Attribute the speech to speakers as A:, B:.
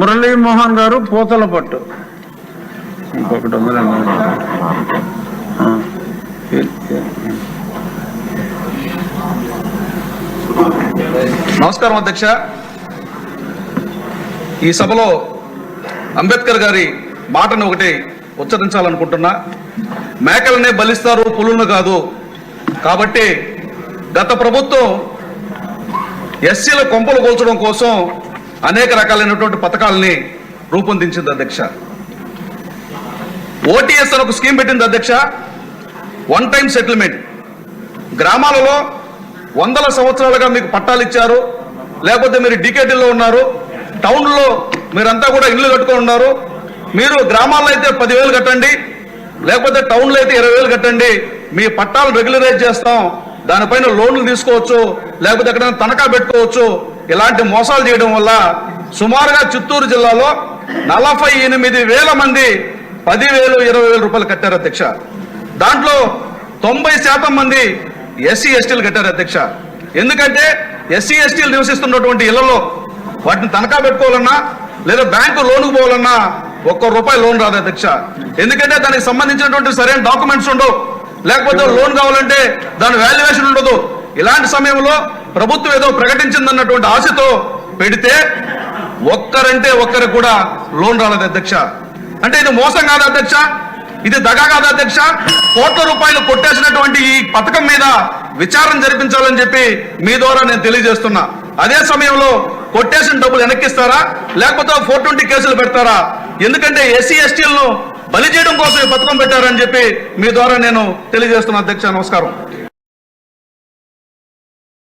A: మురళీమోహన్ గారు పూతల పట్టు. ఇంకొకటి ఉందండి
B: నమస్కారం అధ్యక్ష. ఈ సభలో అంబేద్కర్ గారి మాటను ఒకటి ఉచ్చరించాలనుకుంటున్నా. మేకలనే బలిస్తారు పులులను కాదు. కాబట్టి గత ప్రభుత్వం ఎస్సీల కొంపలు కోల్చడం కోసం అనేక రకాలైనటువంటి పథకాలని రూపొందించింది అధ్యక్ష. ఓటీఎస్ అని ఒక స్కీమ్ పెట్టింది అధ్యక్ష. One time settlement. గ్రామాలలో వందల సంవత్సరాలుగా మీకు పట్టాలు ఇచ్చారు. లేకపోతే మీరు డికేటీలో ఉన్నారు. టౌన్లో మీరంతా కూడా ఇల్లు కట్టుకొని ఉన్నారు. మీరు గ్రామాల్లో అయితే పదివేలు కట్టండి. లేకపోతే టౌన్లో అయితే ఇరవై వేలు కట్టండి. మీ పట్టాలు రెగ్యులరైజ్ చేస్తాం. దానిపైన లోన్లు తీసుకోవచ్చు. లేకపోతే ఎక్కడైనా తనఖా పెట్టుకోవచ్చు. ఇలాంటి మోసాలు చేయడం వల్ల సుమారుగా చిత్తూరు జిల్లాలో నలభై ఎనిమిది వేల మంది పదివేలు ఇరవై వేల రూపాయలు కట్టారు అధ్యక్ష. దాంట్లో తొంభై శాతం మంది ఎస్సీ ఎస్టీలు కట్టారు అధ్యక్ష. ఎందుకంటే ఎస్సీ ఎస్టీలు నివసిస్తున్నటువంటి ఇళ్ళలో వాటిని తనఖా పెట్టుకోవాలన్నా లేదా బ్యాంకు లోనుకు పోవాలన్నా ఒక్క రూపాయి లోన్ రాదు అధ్యక్ష. ఎందుకంటే దానికి సంబంధించినటువంటి సరైన డాక్యుమెంట్స్ ఉండవు. లేకపోతే లోన్ కావాలంటే దాని వాల్యుయేషన్ ఉండదు. ఇలాంటి సమయంలో ప్రభుత్వం ఏదో ప్రకటించిందన్నటువంటి ఆశతో పెడితే ఒక్కరంటే ఒక్కరికి కూడా లోన్ రాలేదు అధ్యక్ష. అంటే ఇది మోసం కాదు అధ్యక్ష? ఇది దగా కాదు అధ్యక్ష? కోట్ల రూపాయలు కొట్టేసినటువంటి ఈ పథకం మీద విచారణ జరిపించాలని చెప్పి మీ ద్వారా నేను తెలియజేస్తున్నా. అదే సమయంలో కొట్టేసిన డబ్బులు వెనక్కిస్తారా? లేకపోతే ఫోర్ ట్వంటీ కేసులు పెడతారా? ఎందుకంటే ఎస్సీ ఎస్టీలను బలి చేయడం కోసం ఈ పథకం పెట్టారని చెప్పి మీ ద్వారా నేను తెలియజేస్తున్నా అధ్యక్ష. నమస్కారం.